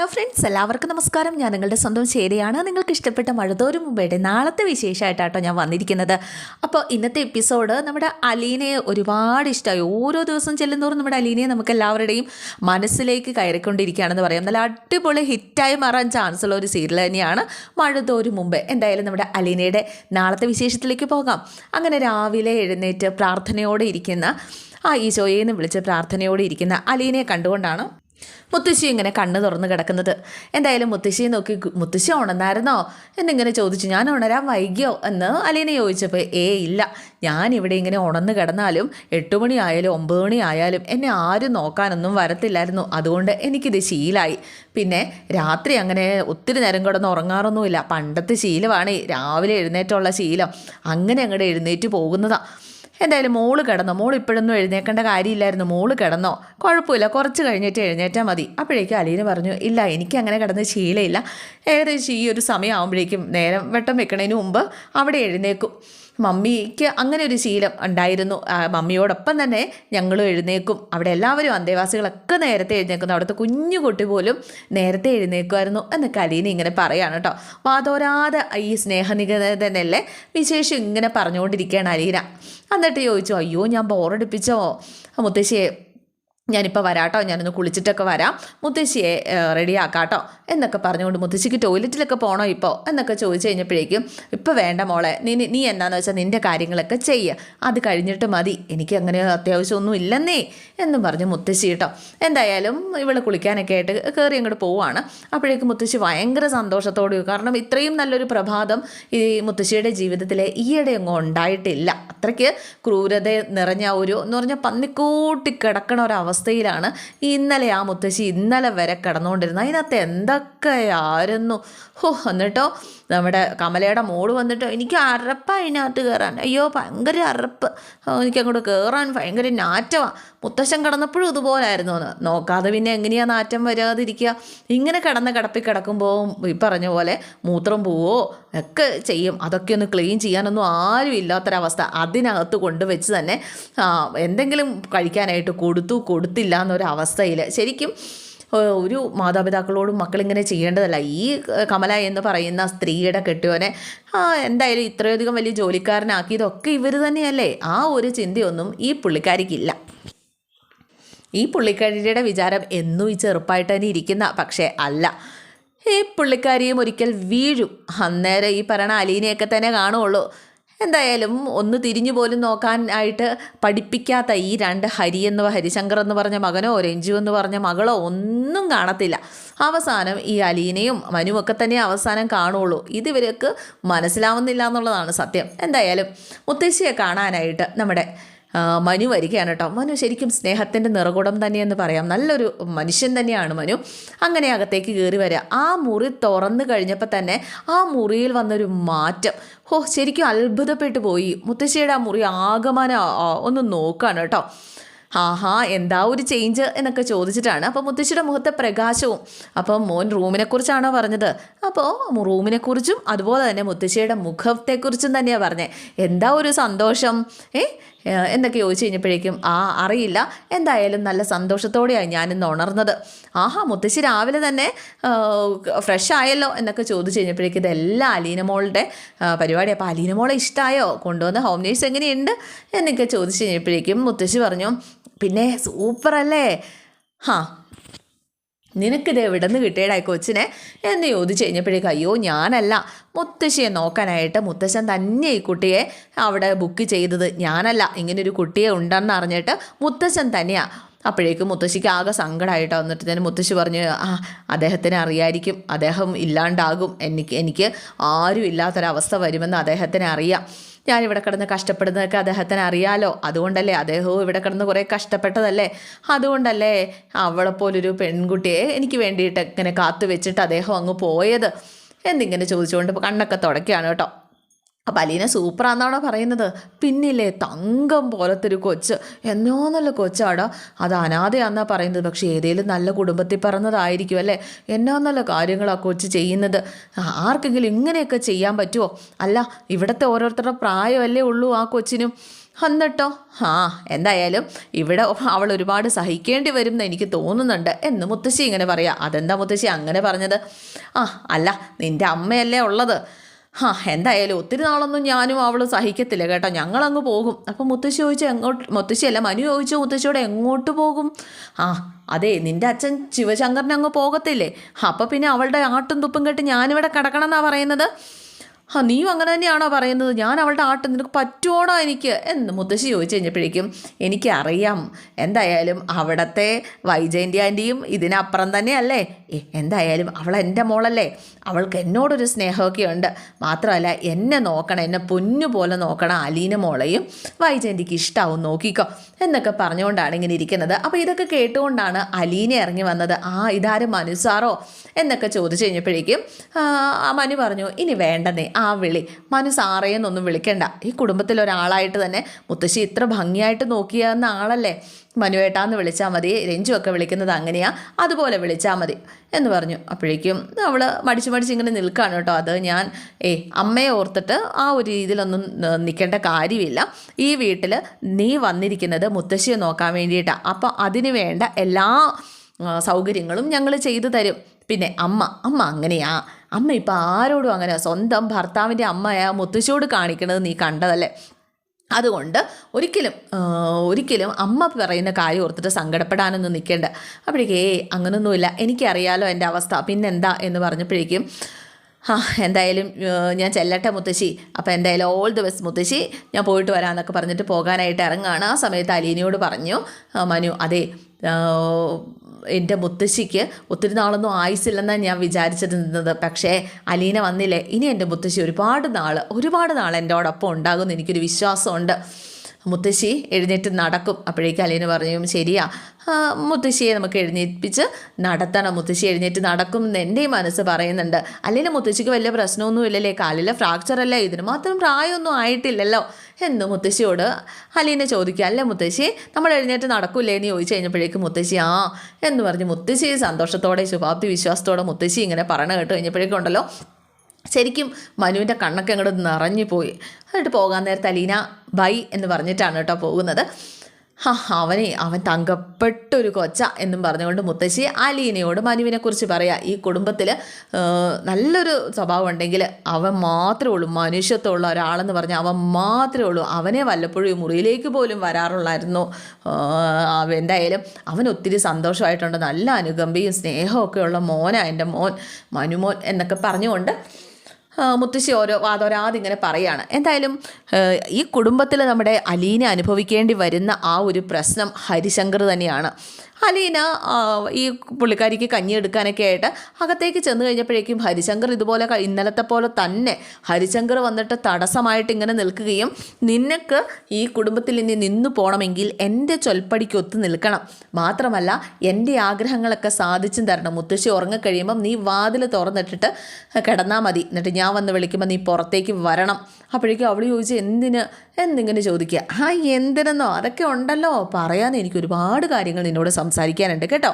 Hello friends എല്ലാവർക്കും നമസ്കാരം. ഞാൻ നിങ്ങളുടെ സ്വന്തം ശരിയാണ് നിങ്ങൾക്ക് ഇഷ്ടപ്പെട്ട മഴതോരും മുമ്പേടെ നാളത്തെ വിശേഷമായിട്ടാട്ടോ ഞാൻ വന്നിരിക്കുന്നത്. അപ്പോൾ ഇന്നത്തെ എപ്പിസോഡ് നമ്മുടെ അലീനയെ ഒരുപാട് ഇഷ്ടമായി. ഓരോ ദിവസം ചെല്ലുന്നതോറും നമ്മുടെ അലീനയെ നമുക്ക് എല്ലാവരുടെയും മനസ്സിലേക്ക് കയറിക്കൊണ്ടിരിക്കുകയാണെന്ന് പറയാം. നല്ല അടിപൊളി ഹിറ്റായി മാറാൻ ചാൻസ് ഉള്ള ഒരു സീരിയൽ തന്നെയാണ് മഴതോരും മുമ്പ്. എന്തായാലും നമ്മുടെ അലീനയുടെ നാളത്തെ വിശേഷത്തിലേക്ക് പോകാം. അങ്ങനെ രാവിലെ എഴുന്നേറ്റ് പ്രാർത്ഥനയോടെ ഇരിക്കുന്ന ആ ഈശോയെന്ന് വിളിച്ച് പ്രാർത്ഥനയോടെ ഇരിക്കുന്ന അലീനയെ കണ്ടുകൊണ്ടാണ് മുത്തശ്ശി ഇങ്ങനെ കണ്ണ് തുറന്ന് കിടക്കുന്നത്. എന്തായാലും മുത്തശ്ശിയെ നോക്കി മുത്തശ്ശി ഉണർന്നായിരുന്നോ? എന്നിങ്ങനെ ചോദിച്ചു ഞാൻ ഉണരാൻ വൈകിയോ? എന്ന് അലീന ചോദിച്ചപ്പോൾ ഏ ഇല്ല. ഞാൻ ഇവിടെ ഇങ്ങനെ ഉണർന്ന് കിടന്നാലും എട്ട് മണി ആയാലും ഒമ്പത് മണി ആയാലും എന്നെ ആരും നോക്കാനൊന്നും വരത്തില്ലായിരുന്നു. അതുകൊണ്ട് എനിക്കിത് ശീലായി. പിന്നെ രാത്രി അങ്ങനെ ഒത്തിരി നേരം കിടന്ന് ഉറങ്ങാറൊന്നുമില്ല. പണ്ടത്തെ ശീലമാണ്. രാവിലെ എഴുന്നേറ്റുള്ള ശീലം. അങ്ങനെ അങ്ങോട്ട് എഴുന്നേറ്റ് പോകുന്നതാണ് എന്തായാലും മോൾ കിടന്നോ? മോൾ ഇപ്പോഴൊന്നും എഴുന്നേക്കേണ്ട കാര്യമില്ലായിരുന്നു. മോൾ കിടന്നോ? കുഴപ്പമില്ല. കുറച്ച് കഴിഞ്ഞിട്ട് എഴുന്നേറ്റാൽ മതി. അപ്പോഴേക്കും അലീന പറഞ്ഞു ഇല്ല എനിക്ക് അങ്ങനെ കിടന്ന് ശീലമില്ല ഏകദേശം ഈ ഒരു സമയമാകുമ്പോഴേക്കും നേരം വെട്ടം വെക്കണതിന് മുമ്പ് അവിടെ എഴുന്നേക്കും. മമ്മിക്ക് അങ്ങനെ ഒരു ശീലം ഉണ്ടായിരുന്നു. മമ്മിയോടൊപ്പം തന്നെ ഞങ്ങളും എഴുന്നേക്കും അവിടെ എല്ലാവരും അന്തേവാസികളൊക്കെ നേരത്തെ എഴുന്നേക്കുന്നു അവിടുത്തെ കുഞ്ഞു കുട്ടി പോലും നേരത്തെ എഴുന്നേക്കുമായിരുന്നു എന്ന് കലീന ഇങ്ങനെ പറയാണ് കേട്ടോ. വാതോരാതെ ഈ സ്നേഹനികതനല്ലേ വിശേഷം ഇങ്ങനെ പറഞ്ഞുകൊണ്ടിരിക്കുകയാണ് അലീന. എന്നിട്ട് ചോദിച്ചു അയ്യോ ഞാൻ ബോറടിപ്പിച്ചോ മുത്തശ്ശിയെ ഞാനിപ്പോൾ വരാട്ടോ ഞാനൊന്ന് കുളിച്ചിട്ടൊക്കെ വരാം. മുത്തശ്ശിയെ റെഡിയാക്കാട്ടോ എന്നൊക്കെ പറഞ്ഞുകൊണ്ട് മുത്തശ്ശിക്ക് ടോയ്ലറ്റിലൊക്കെ പോകണോ ഇപ്പോൾ എന്നൊക്കെ ചോദിച്ചു കഴിഞ്ഞപ്പോഴേക്കും ഇപ്പോൾ വേണ്ട മോളെ നീ നീ- എന്താണെന്ന് വെച്ചാൽ നിന്റെ കാര്യങ്ങളൊക്കെ ചെയ്യുക അത് കഴിഞ്ഞിട്ട് മതി. എനിക്ക് അങ്ങനെ അത്യാവശ്യമൊന്നും ഇല്ലെന്നേ എന്നും പറഞ്ഞ് മുത്തശ്ശി കേട്ടോ. എന്തായാലും ഇവളെ കുളിക്കാനൊക്കെ ആയിട്ട് കയറി അങ്ങോട്ട് പോവാണ്. അപ്പോഴേക്കും മുത്തശ്ശി ഭയങ്കര സന്തോഷത്തോടെ കാരണം ഇത്രയും നല്ലൊരു പ്രഭാതം ഈ മുത്തശ്ശിയുടെ ജീവിതത്തിൽ ഈയിടെ ഒന്നും ഉണ്ടായിട്ടില്ല. അത്രയ്ക്ക് ക്രൂരത നിറഞ്ഞ ഒരു എന്ന് പറഞ്ഞാൽ പന്നിക്കൂട്ടി കിടക്കണ ഒരവസ്ഥയിലാണ് ഇന്നലെ ആ മുത്തശ്ശി ഇന്നലെ വരെ കിടന്നുകൊണ്ടിരുന്നത്. അതിനകത്ത് എന്തൊക്കെയായിരുന്നു ഹോ എന്നിട്ടോ നമ്മുടെ കമലയുടെ മോൾ വന്നിട്ടോ എനിക്ക് അറപ്പ് അതിനകത്ത് കയറാൻ. അയ്യോ ഭയങ്കര അറപ്പ് എനിക്ക് അങ്ങോട്ട് കയറാൻ ഭയങ്കര നാറ്റമാണ് മുത്തശ്ശൻ കിടന്നപ്പോഴും ഇതുപോലായിരുന്നു എന്ന്. നോക്കാതെ പിന്നെ എങ്ങനെയാ നാറ്റം വരാതിരിക്കുക? ഇങ്ങനെ കിടന്ന് കിടപ്പി കിടക്കുമ്പോൾ ഈ പറഞ്ഞ പോലെ മൂത്രം പോവോ? ഒക്കെ ചെയ്യും. അതൊക്കെ ഒന്ന് ക്ലീൻ ചെയ്യാനൊന്നും ആരും ഇല്ലാത്തൊരവസ്ഥ അതിനകത്ത് കൊണ്ടുവച്ച് തന്നെ എന്തെങ്കിലും കഴിക്കാനായിട്ട് കൊടുത്തു കൊടുത്തു. കൊടുത്തില്ല എന്നൊരവസ്ഥയിൽ ശരിക്കും ഒരു മാതാപിതാക്കളോടും മക്കളിങ്ങനെ ചെയ്യേണ്ടതല്ല. ഈ കമല എന്ന് പറയുന്ന സ്ത്രീയുടെ കെട്ടിയോനെ ആ എന്തായാലും ഇത്രയധികം വലിയ ജോലിക്കാരനാക്കിയതൊക്കെ ഇവർ തന്നെയല്ലേ? ആ ഒരു ചിന്തയൊന്നും ഈ പുള്ളിക്കാരിക്കില്ല. ഈ പുള്ളിക്കാരിയുടെ വിചാരം എന്നും ഈ ചെറുപ്പമായിട്ട് തന്നെ ഇരിക്കുന്ന പക്ഷേ അല്ല. ഈ പുള്ളിക്കാരിയും ഒരിക്കൽ വീഴും. അന്നേരം ഈ പറയണ അലീനയൊക്കെ തന്നെ കാണുള്ളൂ. എന്തായാലും ഒന്ന് തിരിഞ്ഞു പോലും നോക്കാനായിട്ട് പഠിപ്പിക്കാത്ത ഈ രണ്ട് ഹരി എന്ന് ഹരിശങ്കർ എന്ന് പറഞ്ഞ മകനോ രഞ്ജു എന്ന് പറഞ്ഞ മകളോ ഒന്നും കാണത്തില്ല. അവസാനം ഈ അലീനയും മനുവൊക്കെ തന്നെ അവസാനം കാണുള്ളൂ. ഇത് ഇവർക്ക് മനസ്സിലാവുന്നില്ല എന്നുള്ളതാണ് സത്യം. എന്തായാലും മുത്തശ്ശിയെ കാണാനായിട്ട് നമ്മുടെ മനു വരികയാണ് കേട്ടോ. മനു ശരിക്കും സ്നേഹത്തിന്റെ നിറകുടം തന്നെയെന്ന് പറയാം. നല്ലൊരു മനുഷ്യൻ തന്നെയാണ് മനു. അങ്ങനെ അകത്തേക്ക് കയറി വരിക. ആ മുറി തുറന്നു കഴിഞ്ഞപ്പോൾ തന്നെ ആ മുറിയിൽ വന്നൊരു മാറ്റം. ഹോ ശരിക്കും അത്ഭുതപ്പെട്ടു പോയി. മുത്തശ്ശിയുടെ ആ മുറി ആകമാനം ഒന്ന് നോക്കാണ് കേട്ടോ. ആഹാ എന്താ ഒരു ചേഞ്ച് എന്നൊക്കെ ചോദിച്ചിട്ടാണ്. അപ്പോൾ മുത്തശ്ശിയുടെ മുഖത്തെ പ്രകാശവും അപ്പോൾ മോൻ റൂമിനെക്കുറിച്ചാണോ പറഞ്ഞത്? അപ്പോൾ റൂമിനെക്കുറിച്ചും അതുപോലെ തന്നെ മുത്തശ്ശിയുടെ മുഖത്തെക്കുറിച്ചും തന്നെയാണ് പറഞ്ഞത് എന്താ ഒരു സന്തോഷം? ഏ, എന്നൊക്കെ ചോദിച്ചു കഴിഞ്ഞപ്പോഴേക്കും ആ അറിയില്ല. എന്തായാലും നല്ല സന്തോഷത്തോടെയാണ് ഞാനിന്ന് ഉണർന്നത്. ആഹാ മുത്തശ്ശി രാവിലെ തന്നെ ഫ്രഷ് ആയല്ലോ എന്നൊക്കെ ചോദിച്ചു കഴിഞ്ഞപ്പോഴേക്കും ഇതെല്ലാം അലീനമോളുടെ പരിപാടി അപ്പോൾ അലീനമോളെ ഇഷ്ടമായോ കൊണ്ടുവന്ന ഹോം നേഴ്സ് എങ്ങനെയുണ്ട്? എന്നൊക്കെ ചോദിച്ചു കഴിഞ്ഞപ്പോഴേക്കും മുത്തശ്ശി പറഞ്ഞു പിന്നെ സൂപ്പറല്ലേ? ഹാ നിനക്കിത് എവിടെ നിന്ന് കിട്ടിയടാ കൊച്ചിനെ? എന്ന് ചോദിച്ചു കഴിഞ്ഞപ്പോഴേക്കും അയ്യോ ഞാനല്ല. മുത്തശ്ശിയെ നോക്കാനായിട്ട് മുത്തശ്ശൻ തന്നെ ഈ കുട്ടിയെ അവിടെ ബുക്ക് ചെയ്തത്. ഞാനല്ല. ഇങ്ങനൊരു കുട്ടിയെ ഉണ്ടെന്ന് അറിഞ്ഞിട്ട് മുത്തശ്ശൻ തന്നെയാണ് അപ്പോഴേക്കും മുത്തശ്ശിക്ക് ആകെ സങ്കടമായിട്ടോ വന്നിട്ട് തന്നെ മുത്തശ്ശി പറഞ്ഞു ആ അദ്ദേഹത്തിന് അറിയായിരിക്കും. അദ്ദേഹം ഇല്ലാണ്ടാകും. എനിക്ക് എനിക്ക് ആരും ഇല്ലാത്തൊരവസ്ഥ വരുമെന്ന് അദ്ദേഹത്തിന് അറിയാം. ഞാനിവിടെ കിടന്ന് കഷ്ടപ്പെടുന്നതൊക്കെ അദ്ദേഹത്തിന് അറിയാലോ. അതുകൊണ്ടല്ലേ അദ്ദേഹവും ഇവിടെ കിടന്ന് കുറേ കഷ്ടപ്പെട്ടതല്ലേ? അതുകൊണ്ടല്ലേ അവളെപ്പോലൊരു പെൺകുട്ടിയെ എനിക്ക് വേണ്ടിയിട്ട് ഇങ്ങനെ കാത്തു വെച്ചിട്ട് അദ്ദേഹം അങ്ങ് പോയത്? എന്നിങ്ങനെ ചോദിച്ചുകൊണ്ട് കണ്ണൊക്കെ തുടക്കുകയാണ് കേട്ടോ. അപ്പം അലീന സൂപ്പറാന്നാണോ പറയുന്നത്? പിന്നില്ലേ തങ്കം പോലത്തെ ഒരു കൊച്ച്. എന്നോ നല്ല കൊച്ചാടാ. അത് അനാഥയാന്നാ പറയുന്നത്. പക്ഷേ ഏതേലും നല്ല കുടുംബത്തിൽ പറഞ്ഞതായിരിക്കും അല്ലേ? എന്നോ നല്ല കാര്യങ്ങൾ ആ കൊച്ച് ചെയ്യുന്നത്. ആർക്കെങ്കിലും ഇങ്ങനെയൊക്കെ ചെയ്യാൻ പറ്റുമോ അല്ല ഇവിടുത്തെ ഓരോരുത്തരുടെ പ്രായമല്ലേ ഉള്ളൂ ആ കൊച്ചിനും. എന്നിട്ടോ? ആ എന്തായാലും ഇവിടെ അവൾ ഒരുപാട് സഹിക്കേണ്ടി വരും എന്ന് എനിക്ക് തോന്നുന്നുണ്ട്. എന്ന് മുത്തശ്ശി ഇങ്ങനെ പറയാം. അതെന്താ മുത്തശ്ശി അങ്ങനെ പറഞ്ഞത്? ആ അല്ല നിന്റെ അമ്മയല്ലേ ഉള്ളത്. ആ എന്തായാലും ഒത്തിരി നാളൊന്നും ഞാനും അവൾ സഹിക്കത്തില്ല കേട്ടോ. ഞങ്ങളങ്ങ് പോകും. അപ്പം മുത്തശ്ശി ചോദിച്ചു എങ്ങോട്ട്? മുത്തശ്ശിയല്ല മനു ചോദിച്ചു മുത്തശ്ശിയോട് എങ്ങോട്ട് പോകും? ആ അതെ നിന്റെ അച്ഛൻ ശിവശങ്കറിനങ്ങ് പോകത്തില്ലേ? അപ്പം പിന്നെ അവളുടെ ആട്ടും തുപ്പും കേട്ട് ഞാനിവിടെ കിടക്കണം എന്നാണ് പറയുന്നത്? ആ നീ അങ്ങനെ തന്നെയാണോ പറയുന്നത്? ഞാൻ അവളുടെ ആട്ട് നിനക്ക് പറ്റുമോടാ എനിക്ക്? എന്ന് മുത്തശ്ശി ചോദിച്ചു കഴിഞ്ഞപ്പോഴേക്കും എനിക്കറിയാം. എന്തായാലും അവിടത്തെ വൈജയന്തി ആന്റിയും ഇതിനപ്പുറം തന്നെയല്ലേ? ഏ, എന്തായാലും അവൾ എന്റെ മോളല്ലേ? അവൾക്ക് എന്നോടൊരു സ്നേഹമൊക്കെ ഉണ്ട്. മാത്രമല്ല എന്നെ നോക്കണം എന്നെ പൊന്നു പോലെ നോക്കണം അലീന മോളെയും വൈജയന്തിക്ക് ഇഷ്ടാവും നോക്കിക്കോ എന്നൊക്കെ പറഞ്ഞുകൊണ്ടാണ് ഇങ്ങനെ ഇരിക്കുന്നത്. അപ്പോൾ ഇതൊക്കെ കേട്ടുകൊണ്ടാണ് അലീന ഇറങ്ങി വന്നത്. ആ ഇതാരും മനുസാറോ എന്നൊക്കെ ചോദിച്ചു കഴിഞ്ഞപ്പോഴേക്കും ആ മനു പറഞ്ഞു ഇനി വേണ്ടെന്നേ. ആ വിളി. മനു സാറേന്നൊന്നും വിളിക്കണ്ട. ഈ കുടുംബത്തിൽ ഒരാളായിട്ട് തന്നെ മുത്തശ്ശി ഇത്ര ഭംഗിയായിട്ട് നോക്കിയെന്ന ആളല്ലേ? മനുവേട്ടാന്ന് വിളിച്ചാൽ മതി. രഞ്ജുവൊക്കെ വിളിക്കുന്നത് അങ്ങനെയാ. അതുപോലെ വിളിച്ചാൽ മതി എന്ന് പറഞ്ഞു. അപ്പോഴേക്കും അവൾ മടിച്ച് മടിച്ച് ഇങ്ങനെ നിൽക്കുകയാണ് കേട്ടോ. അത് ഞാൻ ഏ അമ്മയെ ഓർത്തിട്ട് ആ ഒരു രീതിയിലൊന്നും നിൽക്കേണ്ട കാര്യമില്ല. ഈ വീട്ടിൽ നീ വന്നിരിക്കുന്നത് മുത്തശ്ശിയെ നോക്കാൻ വേണ്ടിയിട്ടാണ് അപ്പോൾ അതിന് വേണ്ട എല്ലാ സൗകര്യങ്ങളും ഞങ്ങൾ ചെയ്തു തരും. പിന്നെ അമ്മ അമ്മ അങ്ങനെയാ. അമ്മ ഇപ്പം ആരോടും അങ്ങനെ സ്വന്തം ഭർത്താവിന്റെ അമ്മയെ മുത്തശ്ശിയോട് കാണിക്കണത് നീ കണ്ടതല്ലേ? അതുകൊണ്ട് ഒരിക്കലും ഒരിക്കലും അമ്മ പറയുന്ന കാര്യം ഓർത്തിട്ട് സങ്കടപ്പെടാനൊന്നും നിൽക്കേണ്ട. അപ്പോഴേക്കും ഏയ് അങ്ങനൊന്നുമില്ല. എനിക്കറിയാലോ എന്റെ അവസ്ഥ. പിന്നെന്താ? എന്ന് പറഞ്ഞപ്പോഴേക്കും ആ എന്തായാലും ഞാൻ ചെല്ലട്ടെ മുത്തശ്ശി. അപ്പോൾ എന്തായാലും ഓൾ ദി ബെസ്റ്റ് മുത്തശ്ശി. ഞാൻ പോയിട്ട് വരാമെന്നൊക്കെ പറഞ്ഞിട്ട് പോകാനായിട്ട് ഇറങ്ങുകയാണ് ആ സമയത്ത് അലീനയോട് പറഞ്ഞു മനു അതെ എന്റെ മുത്തശ്ശിക്ക് ഒത്തിരി നാളൊന്നും ആയുസില്ലെന്നാണ് ഞാൻ വിചാരിച്ചിരുന്നത് പക്ഷേ അലീന വന്നില്ലേ? ഇനി എന്റെ മുത്തശ്ശി ഒരുപാട് നാൾ ഒരുപാട് നാൾ എന്റെ ഒപ്പം ഉണ്ടാകുമെന്ന് എനിക്കൊരു വിശ്വാസമുണ്ട്. മുത്തശ്ശി എഴുന്നേറ്റ് നടക്കും. അപ്പോഴേക്കും അലീന പറഞ്ഞു ശരിയാ. മുത്തശ്ശിയെ നമുക്ക് എഴുന്നേൽപ്പിച്ച് നടത്തണം. മുത്തശ്ശി എഴുന്നേറ്റ് നടക്കും എന്ന് എന്റെയും മനസ്സ് പറയുന്നുണ്ട്. അല്ലെങ്കിൽ മുത്തശ്ശിക്ക് വലിയ പ്രശ്നമൊന്നും ഇല്ലല്ലേ കാലിലെ ഫ്രാക്ചർ അല്ലേ? ഇതിന് മാത്രം പ്രായമൊന്നും ആയിട്ടില്ലല്ലോ. എന്ന് മുത്തശ്ശിയോട് അലീനെ ചോദിക്കുക അല്ലേ മുത്തശ്ശി നമ്മൾ എഴുന്നേറ്റ് നടക്കൂലേ? എന്ന് ചോദിച്ചു കഴിഞ്ഞപ്പോഴേക്കും മുത്തശ്ശി ആ എന്ന് പറഞ്ഞ് മുത്തശ്ശി സന്തോഷത്തോടെ ശുഭാപ്തി വിശ്വാസത്തോടെ മുത്തശ്ശി ഇങ്ങനെ പറഞ്ഞു കേട്ട് കഴിഞ്ഞപ്പോഴേക്കും ഉണ്ടല്ലോ ശരിക്കും മനുവിന്റെ കണ്ണൊക്കെ അങ്ങോട്ട് നിറഞ്ഞു പോയി. എന്നിട്ട് പോകാൻ നേരത്തെ അലീന ബൈ എന്ന് പറഞ്ഞിട്ടാണ് കേട്ടോ പോകുന്നത്. ഹാ അവനെ അവൻ തങ്കപ്പെട്ടൊരു കൊച്ച എന്നും പറഞ്ഞുകൊണ്ട് മുത്തശ്ശി അലീനയോട് മനുവിനെക്കുറിച്ച് പറയുക പറയാ. ഈ കുടുംബത്തിൽ നല്ലൊരു സ്വഭാവം ഉണ്ടെങ്കിൽ അവൻ മാത്രമേ ഉള്ളൂ. മനുഷ്യത്വമുള്ള ഒരാളെന്ന് പറഞ്ഞാൽ അവൻ മാത്രമേ ഉള്ളൂ. അവനെ വല്ലപ്പോഴും മുറിയിലേക്ക് പോലും വരാറുള്ളായിരുന്നു. ആ, എന്തായാലും അവൻ ഒത്തിരി സന്തോഷമായിട്ടുണ്ട്. നല്ല അനുകമ്പയും സ്നേഹമൊക്കെ ഉള്ള മോനാ എന്റെ മോൻ മനുമോൻ എന്നൊക്കെ പറഞ്ഞുകൊണ്ട് ആ, മുത്തശ്ശി ഓരോ വാദോരാതെ ഇങ്ങനെ പറയുകയാണ് എന്തായാലും ഈ കുടുംബത്തിൽ നമ്മുടെ അലീനെ അനുഭവിക്കേണ്ടി വരുന്ന ആ ഒരു പ്രശ്നം ഹരിശങ്കർ തന്നെയാണ്. അലീന ഈ പുള്ളിക്കാരിക്ക് കഞ്ഞി എടുക്കാനൊക്കെ ആയിട്ട് അകത്തേക്ക് ചെന്ന് കഴിഞ്ഞപ്പോഴേക്കും ഹരിശങ്കർ ഇതുപോലെ ഇന്നലത്തെ പോലെ തന്നെ ഹരിശങ്കർ വന്നിട്ട് തടസ്സമായിട്ട് ഇങ്ങനെ നിൽക്കുകയും നിനക്ക് ഈ കുടുംബത്തിൽ ഇനി നിന്നു പോകണമെങ്കിൽ എന്റെ ചൊൽപ്പടിക്ക് ഒത്തു നിൽക്കണം. മാത്രമല്ല എന്റെ ആഗ്രഹങ്ങളൊക്കെ സാധിച്ചും തരണം. മുത്തശ്ശി ഉറങ്ങിക്കഴിയുമ്പം നീ വാതിൽ തുറന്നിട്ടിട്ട് കിടന്നാൽ മതി. എന്നിട്ട് ഞാൻ വന്ന് വിളിക്കുമ്പോൾ നീ പുറത്തേക്ക് വരണം. അപ്പോഴേക്കും അവൾ ചോദിച്ചു എന്തിന്? എന്നിങ്ങനെ ചോദിക്കുക. ആ എന്തിനെന്നോ? അതൊക്കെ ഉണ്ടല്ലോ. പറയാൻ എനിക്ക് ഒരുപാട് കാര്യങ്ങൾ നിന്നോട് സംസാരിക്കാനുണ്ട് കേട്ടോ.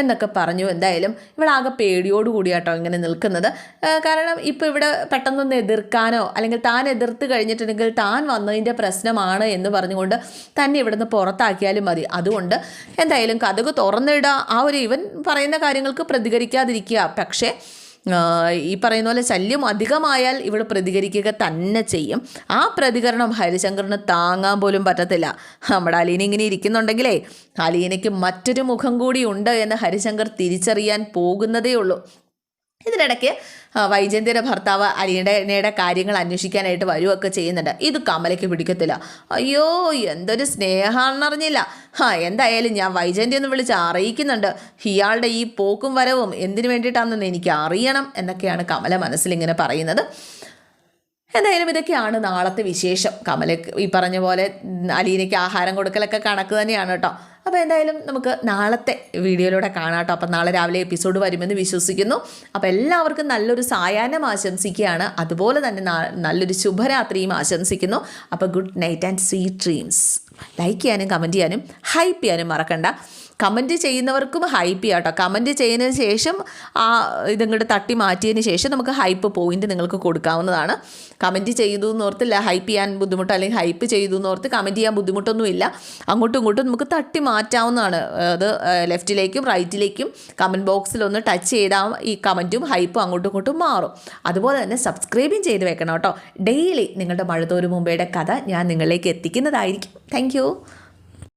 എന്നൊക്കെ പറഞ്ഞു. എന്തായാലും ഇവിടെ ആകെ പേടിയോട് കൂടിയാട്ടോ ഇങ്ങനെ നിൽക്കുന്നത്. കാരണം ഇപ്പോൾ ഇവിടെ പെട്ടെന്നൊന്ന് എതിർക്കാനോ അല്ലെങ്കിൽ താൻ എതിർത്ത് കഴിഞ്ഞിട്ടുണ്ടെങ്കിൽ താൻ വന്നതിന്റെ പ്രശ്നമാണ് എന്ന് പറഞ്ഞുകൊണ്ട് തന്നെ ഇവിടുന്ന് പുറത്താക്കിയാലും മതി. അതുകൊണ്ട് എന്തായാലും കഥക് തുറന്നിടുക ആ ഒരു ഇവൻ പറയുന്ന കാര്യങ്ങൾക്ക് പ്രതികരിക്കാതിരിക്കുക. പക്ഷേ ഈ പറയുന്ന പോലെ ശല്യം അധികമായാൽ ഇവിടെ പ്രതികരിക്കുക തന്നെ ചെയ്യും. ആ പ്രതികരണം ഹരിശങ്കറിന് താങ്ങാൻ പോലും പറ്റത്തില്ല. നമ്മുടെ അലീന ഇങ്ങനെ ഇരിക്കുന്നുണ്ടെങ്കിലേ അലീനയ്ക്ക് മറ്റൊരു മുഖം കൂടി ഉണ്ട് എന്ന് ഹരിശങ്കർ തിരിച്ചറിയാൻ പോകുന്നതേ ഉള്ളൂ. ഇതിനിടയ്ക്ക് വൈജയന്തിയുടെ ഭർത്താവ് അലീനയുടെ കാര്യങ്ങൾ അന്വേഷിക്കാനായിട്ട് വരുമൊക്കെ ചെയ്യുന്നുണ്ട്. ഇത് കമലയ്ക്ക് പിടിക്കത്തില്ല. അയ്യോ എന്തൊരു സ്നേഹമാണെന്നറിഞ്ഞില്ല ആ എന്തായാലും ഞാൻ വൈജയന്തി ഒന്ന് വിളിച്ച് അറിയിക്കുന്നുണ്ട്. ഇയാളുടെ ഈ പോക്കും വരവും എന്തിനു വേണ്ടിയിട്ടാണെന്ന് എനിക്ക് അറിയണം എന്നൊക്കെയാണ് കമല മനസ്സിലിങ്ങനെ പറയുന്നത്. എന്തായാലും ഇതൊക്കെയാണ് നാളത്തെ വിശേഷം. കമല ഈ പറഞ്ഞ പോലെ അലീനയ്ക്ക് ആഹാരം കൊടുക്കലൊക്കെ കണക്ക് തന്നെയാണ് കേട്ടോ. അപ്പോൾ എന്തായാലും നമുക്ക് നാളത്തെ വീഡിയോയിലൂടെ കാണാം കേട്ടോ. അപ്പം നാളെ രാവിലെ എപ്പിസോഡ് വരുമെന്ന് വിശ്വസിക്കുന്നു. അപ്പോൾ എല്ലാവർക്കും നല്ലൊരു സായാഹ്നം ആശംസിക്കുകയാണ്. അതുപോലെ തന്നെ നല്ലൊരു ശുഭരാത്രിയും ആശംസിക്കുന്നു. അപ്പോൾ good night and sweet dreams like ചെയ്യാനും കമന്റ് ചെയ്യാനും ഹൈപ്പ് ചെയ്യാനും മറക്കണ്ട. കമന്റ് ചെയ്യുന്നവർക്കും ഹൈപ്പ് ചെയ്യാം കേട്ടോ കമന്റ് ചെയ്യുന്നതിന് ശേഷം ആ ഇതിങ്ങോട്ട് തട്ടി മാറ്റിയതിന് ശേഷം നമുക്ക് ഹൈപ്പ് പോയിന്റ് നിങ്ങൾക്ക് കൊടുക്കാവുന്നതാണ്. കമന്റ് ചെയ്തു എന്നോർത്തില്ല ഹൈപ്പ് ചെയ്യാൻ ബുദ്ധിമുട്ട് അല്ലെങ്കിൽ ഹൈപ്പ് ചെയ്തു എന്നോർത്ത് കമന്റ് ചെയ്യാൻ ബുദ്ധിമുട്ടൊന്നുമില്ല. അങ്ങോട്ടും ഇങ്ങോട്ടും നമുക്ക് തട്ടി മാറ്റാവുന്നതാണ്. അത് ലെഫ്റ്റിലേക്കും റൈറ്റിലേക്കും കമന്റ് ബോക്സിൽ ഒന്ന് ടച്ച് ചെയ്താൽ ഈ കമന്റും ഹൈപ്പും അങ്ങോട്ടും ഇങ്ങോട്ടും മാറും. അതുപോലെ തന്നെ സബ്സ്ക്രൈബും ചെയ്ത് വെക്കണം കേട്ടോ. ഡെയിലി നിങ്ങളുടെ മഴതോരു മുമ്പയുടെ കഥ ഞാൻ നിങ്ങളിലേക്ക് എത്തിക്കുന്നതായിരിക്കും. താങ്ക്